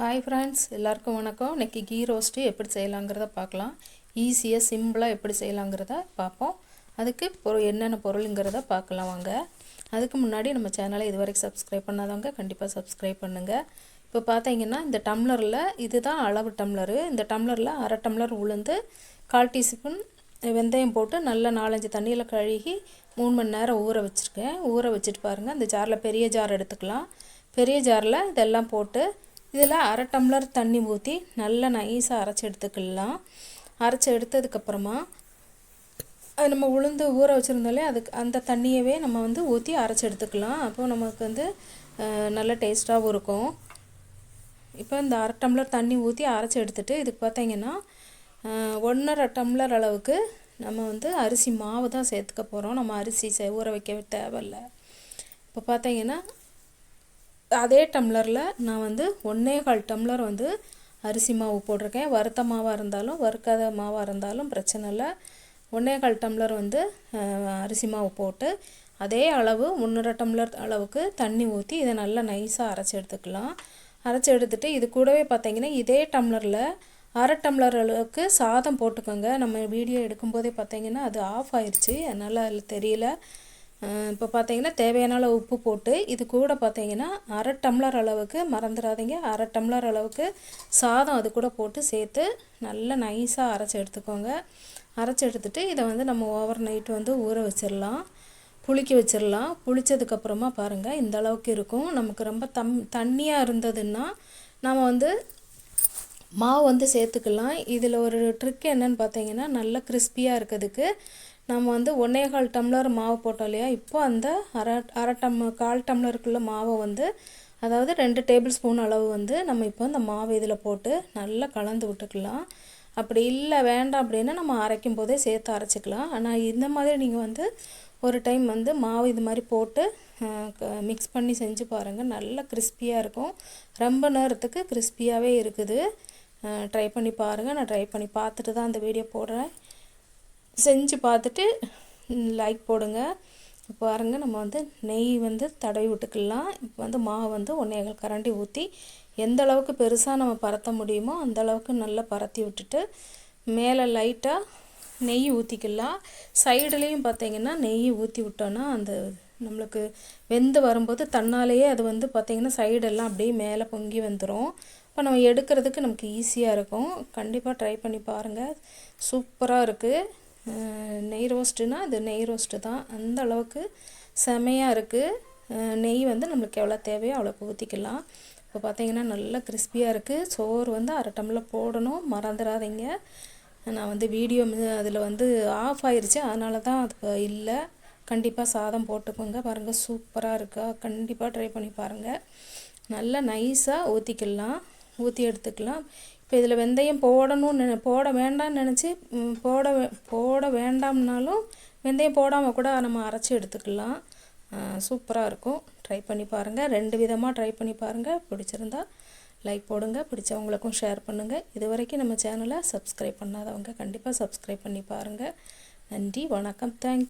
Hi friends எல்லாருக்கும் வணக்கம். இன்றைக்கி கீ ரோஸ்ட்டு எப்படி செய்யலாங்கிறத பார்க்கலாம். ஈஸியாக சிம்பிளாக எப்படி செய்யலாங்கிறத பார்ப்போம். அதுக்கு பொருள் என்னென்ன பொருளுங்கிறத பார்க்கலாம் வாங்க. அதுக்கு முன்னாடி நம்ம சேனலை இது வரைக்கும் சப்ஸ்கிரைப் பண்ணாதவங்க கண்டிப்பாக சப்ஸ்கிரைப் பண்ணுங்கள் இப்போ பார்த்தீங்கன்னா இந்த டம்ளரில் இதுதான் அளவு டம்ளரு இந்த டம்ளரில் அரை டம்ளர் உளுந்து கால் டீஸ்பூன் வெந்தயம் போட்டு நல்லா நாலஞ்சு தண்ணியில் கழுகி மூணு மணி நேரம் ஊற வச்சுருக்கேன். ஊற வச்சுட்டு பாருங்கள் இந்த ஜாரில் பெரிய ஜார் எடுத்துக்கலாம். பெரிய ஜாரில் இதெல்லாம் போட்டு இதில் அரை டம்ளர் தண்ணி ஊற்றி நல்லா நைஸாக அரைச்சி எடுத்துக்கலாம். அரைச்சி எடுத்ததுக்கப்புறமா அது நம்ம உளுந்து ஊற வச்சுருந்தோலே அதுக்கு அந்த தண்ணியவே நம்ம வந்து ஊற்றி அரைச்சி எடுத்துக்கலாம். அப்போ நமக்கு வந்து நல்ல டேஸ்ட்டாகவும் இருக்கும். இப்போ இந்த அரை டம்ளர் தண்ணி ஊற்றி அரைச்சி எடுத்துகிட்டு இதுக்கு பார்த்தீங்கன்னா ஒன்றரை டம்ளர் அளவுக்கு நம்ம வந்து அரிசி மாவு தான் சேர்த்துக்க போகிறோம் நம்ம அரிசி ஊற வைக்க தேவையில்ல. இப்போ பார்த்தீங்கன்னா அதே டம்ளரில் நான் வந்து ஒன்றே கால் டம்ளர் வந்து அரிசி மாவு போட்டிருக்கேன். வறுத்த மாவாக இருந்தாலும் வறுக்காத மாவாக இருந்தாலும் பிரச்சனை இல்லை. ஒன்றே கால் டம்ளர் வந்து அரிசி மாவு போட்டு அதே அளவு ஒன்றரை டம்ளர் அளவுக்கு தண்ணி ஊற்றி இதை நல்லா நைஸாக அரைச்சி எடுத்துக்கலாம். அரைச்சி எடுத்துகிட்டு இது கூடவே பார்த்தீங்கன்னா இதே டம்ளரில் அரை டம்ளர் அளவுக்கு சாதம் போட்டுக்கோங்க. நம்ம வீடியோ எடுக்கும்போதே பார்த்தீங்கன்னா அது ஆஃப் ஆயிடுச்சு அதனால் அதில் தெரியல. இப்போ பார்த்தீங்கன்னா தேவையான அளவு உப்பு போட்டு இது கூட பார்த்தீங்கன்னா அரை டம்ளர் அளவுக்கு மறந்துடாதீங்க. அரை டம்ளர் அளவுக்கு சாதம் அது கூட போட்டு சேர்த்து நல்லா நைஸாக அரைச்சி எடுத்துக்கோங்க. அரைச்சி எடுத்துகிட்டு இதை வந்து நம்ம ஓவர் நைட் வந்து ஊற வச்சிடலாம் புளிக்க வச்சிடலாம் புளித்ததுக்கப்புறமா பாருங்கள் இந்த அளவுக்கு இருக்கும். நமக்கு ரொம்ப தம் தண்ணியாக இருந்ததுன்னா நம்ம வந்து மாவு வந்து சேர்த்துக்கலாம். இதில் ஒரு ட்ரிக் என்னன்னு பார்த்தீங்கன்னா நல்லா கிறிஸ்பியாக இருக்கிறதுக்கு நம்ம வந்து ஒன்றே கால் டம்ளர் மாவு போட்டோம் இல்லையா? இப்போ அந்த அரை அரை டம் கால் டம்ளருக்குள்ள மாவை வந்து அதாவது ரெண்டு டேபிள் ஸ்பூன் அளவு வந்து நம்ம இப்போ இந்த மாவு இதில் போட்டு நல்லா கலந்து விட்டுக்கலாம். அப்படி இல்லை வேண்டாம் அப்படின்னா நம்ம அரைக்கும் போதே சேர்த்து அரைச்சிக்கலாம். ஆனால் இந்த மாதிரி நீங்கள் வந்து ஒரு டைம் வந்து மாவு இது மாதிரி போட்டு மிக்ஸ் பண்ணி செஞ்சு பாருங்கள் நல்லா கிறிஸ்பியாக இருக்கும். ரொம்ப நேரத்துக்கு கிறிஸ்பியாகவே இருக்குது. ட்ரை பண்ணி பாருங்கள் நான் ட்ரை பண்ணி பார்த்துட்டு தான் அந்த வீடியோ போடுறேன். செஞ்சு பார்த்துட்டு லைக் போடுங்க. பாருங்கள் நம்ம வந்து நெய் வந்து தடவி விட்டுக்கலாம். இப்போ வந்து மாவு வந்து ஒன்றேகால் கரண்டி ஊற்றி எந்த அளவுக்கு பெருசாக நம்ம பரத்த முடியுமோ அந்த அளவுக்கு நல்லா பரத்தி விட்டுட்டு மேலே லைட்டாக நெய் ஊற்றிக்கலாம் சைடுலேயும் பார்த்தீங்கன்னா நெய் ஊற்றி விட்டோன்னா அந்த நம்மளுக்கு வெந்து வரும்போது தன்னாலேயே அது வந்து பார்த்திங்கன்னா சைடெல்லாம் அப்படியே மேலே பொங்கி வந்துடும் இப்போ நம்ம எடுக்கிறதுக்கு நமக்கு ஈஸியாக இருக்கும். கண்டிப்பாக ட்ரை பண்ணி பாருங்கள் சூப்பராக இருக்குது நெய் ரோஸ்ட்டுனா அது நெய் ரோஸ்ட்டு தான். அந்த அளவுக்கு செமையாக இருக்குது நெய் வந்து நம்மளுக்கு எவ்வளோ தேவையோ அவ்வளோக்கு ஊற்றிக்கலாம் இப்போ பார்த்தீங்கன்னா நல்லா கிறிஸ்பியாக இருக்குது சோறு வந்து அரை டம்ளர் போடணும். மறந்துடாதீங்க. நான் வந்து வீடியோ அதில் வந்து ஆஃப் ஆயிடுச்சு அதனால தான் அது இல்லை. கண்டிப்பாக சாதம் போட்டுக்கோங்க. பாருங்கள் சூப்பராக இருக்கா? கண்டிப்பாக ட்ரை பண்ணி பாருங்கள் நல்லா நைஸாக ஊற்றிக்கலாம் ஊற்றி எடுத்துக்கலாம். இப்போ இதில் வெந்தயம் போடணும்னு நினை போட வேண்டாம்னு நினச்சி போட போட வேண்டாம்னாலும் வெந்தயம் போடாமல் கூட நம்ம அரைச்சி எடுத்துக்கலாம். சூப்பராக இருக்கும். ட்ரை பண்ணி பாருங்கள் ரெண்டு விதமாக ட்ரை பண்ணி பாருங்கள் பிடிச்சிருந்தா லைக் போடுங்க. பிடிச்சவங்களுக்கும் ஷேர் பண்ணுங்கள் இது வரைக்கும் நம்ம சேனலை சப்ஸ்கிரைப் பண்ணாதவங்க கண்டிப்பாக சப்ஸ்கிரைப் பண்ணி பாருங்கள் நன்றி. வணக்கம். தேங்க்